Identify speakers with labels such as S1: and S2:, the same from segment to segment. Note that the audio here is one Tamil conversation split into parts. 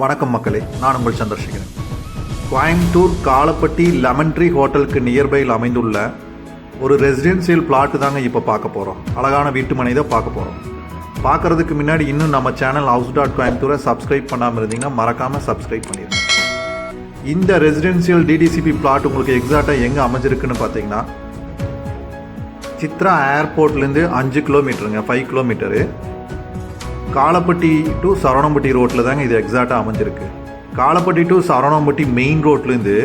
S1: வணக்கம் மக்களே நான் உங்கள் சந்தர்ஷிக்கிறேன் கோயம்புத்தூர் காலப்பட்டி லெமன் ட்ரீ ஹோட்டலுக்கு நியர்பையில் அமைந்துள்ள ஒரு ரெசிடென்சியல் பிளாட்டு தாங்க இப்போ பார்க்க போகிறோம் அழகான வீட்டு மனை தான் பார்க்க போகிறோம் பார்க்குறதுக்கு முன்னாடி இன்னும் நம்ம சேனல் ஹவுஸ் டாட் கோயம்புத்தூரை சப்ஸ்கிரைப் பண்ணாமல் இருந்தீங்கன்னா மறக்காமல் சப்ஸ்கிரைப் பண்ணிடுங்க இந்த ரெசிடென்சியல் டிடிசிபி பிளாட் உங்களுக்கு எக்ஸாக்டாக எங்கே அமைஞ்சிருக்குன்னு பார்த்தீங்கன்னா சித்ரா ஏர்போர்ட்லேருந்து அஞ்சு கிலோமீட்டருங்க five kilometre. Kalapatti to Saravanampatti ரோட்டில் தாங்க இது எக்ஸாக்டாக அமைஞ்சிருக்கு. காலப்பட்டி டு சரவணம்பட்டி மெயின் ரோட்லேருந்து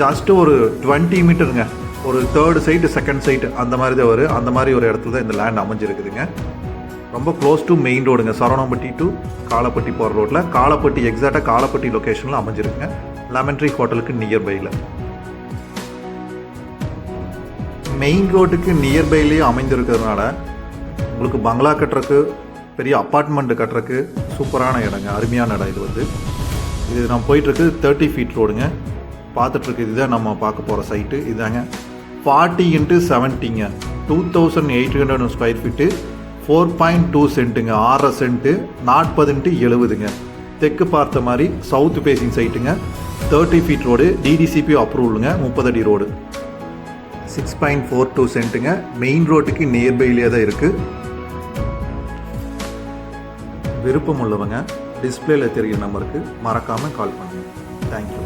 S1: ஜஸ்ட் ஒரு டுவெண்ட்டி மீட்டருங்க ஒரு தேர்டு சைட்டு செகண்ட் சைட்டு அந்த மாதிரி தான் வரும். அந்த மாதிரி ஒரு இடத்துல தான் இந்த லேண்ட் அமைஞ்சிருக்குதுங்க. ரொம்ப க்ளோஸ் டு மெயின் ரோடுங்க சரவணம்பட்டி டு காலப்பட்டி போகிற ரோட்டில் காலப்பட்டி எக்ஸாக்டாக காலப்பட்டி லொக்கேஷனில் அமைஞ்சிருக்குங்க. லெமன்ட்ரி ஹோட்டலுக்கு நியர்பையில் மெயின் ரோட்டுக்கு நியர்பைலேயே அமைந்திருக்கிறதுனால உங்களுக்கு பங்களா கட்டுறக்கு பெரிய அப்பார்ட்மெண்ட் கட்டுறக்கு சூப்பரான இடங்க அருமையான இடம் இது வந்து. இது நான் போயிட்டுருக்கு தேர்ட்டி ஃபீட் ரோடுங்க பார்த்துட்ருக்கு இதுதான் நம்ம பார்க்க போகிற சைட்டு இதாங்க forty into செவன்ட்டிங்க two thousand eight hundred square feet four point two சென்ட்டுங்க ஆறரை சென்ட்டு நாற்பது இன்ட்டு எழுபதுங்க. தெற்கு பார்த்த மாதிரி சவுத் பேசிங் சைட்டுங்க தேர்ட்டி ஃபீட் ரோடு டிடிசிபி அப்ரூவலுங்க முப்பது அடி road six point four two சென்ட்டுங்க main ரோட்டுக்கு நியர்பைலேயே தான் இருக்குது விருப்பம் உள்ளவங்க டிஸ்பிளேல தெரிகிற நம்பருக்கு மறக்காமல் கால் பண்ணுங்கள் தேங்க்யூ